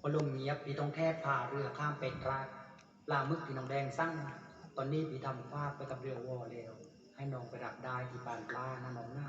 พอลมเงียบพี่ต้องแค่พาเรือข้ามเป็ตราดลามึกพี่น้องแดงสั้งตอนนี้พี่ทำภาพไปกับเรือวอเล้ว ให้น้องไปรับได้ที่ปานล่าน้าน้องหน้า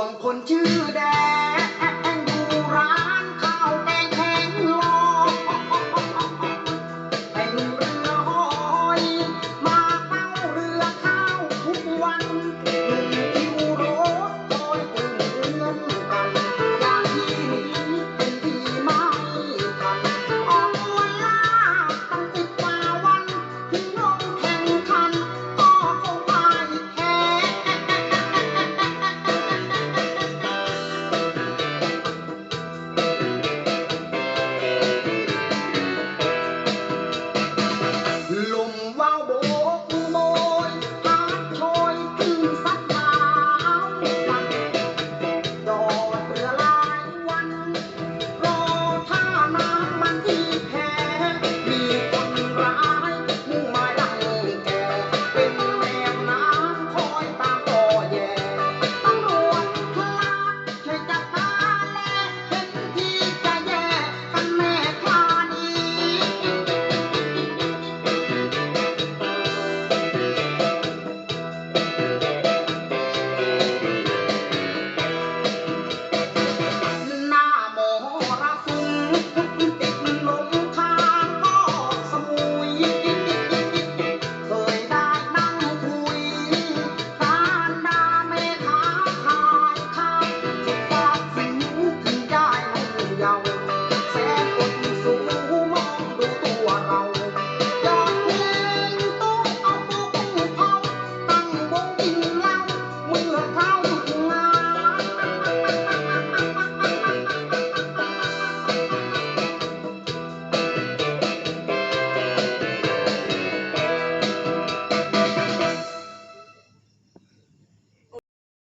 วงคนชื่อแดง